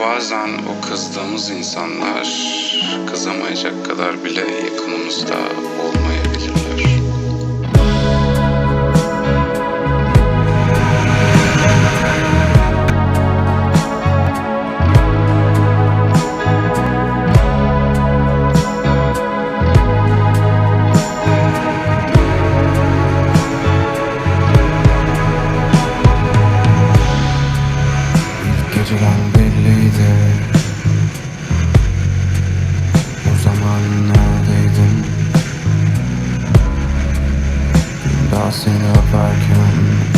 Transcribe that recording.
Bazen o kızdığımız insanlar kızamayacak kadar bile yakınımızda Geceden belliydi. O zaman neredeydin? Daha seni öperken